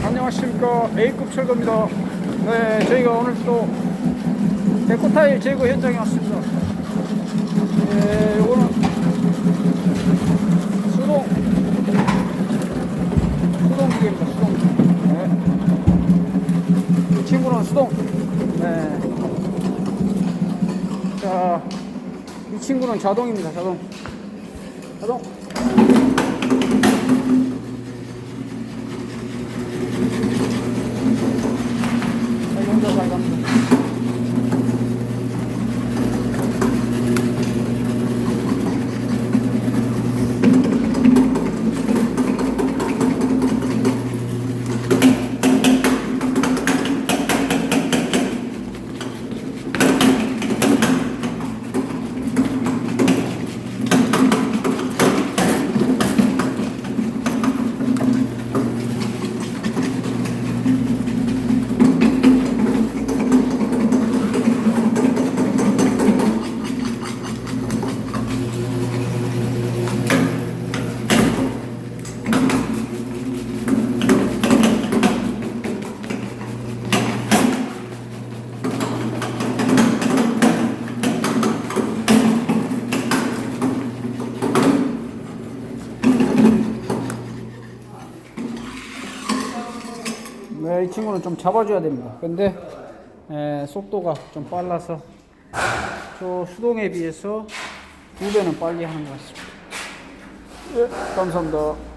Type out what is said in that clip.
안녕하십니까. A급 철거입니다. 네 저희가 오늘 또 데코타일 제거 현장에 왔습니다. 네 요거는 수동 수동 기계입니다 수동. 네. 이 친구는 수동. 네 자 이 친구는 자동입니다 자동. 자동 네, 이 친구는 좀 잡아줘야 됩니다. 근데 에, 속도가 좀 빨라서 저 수동에 비해서 두 배는 빨리 하는 것 같습니다. 예, 감사합니다.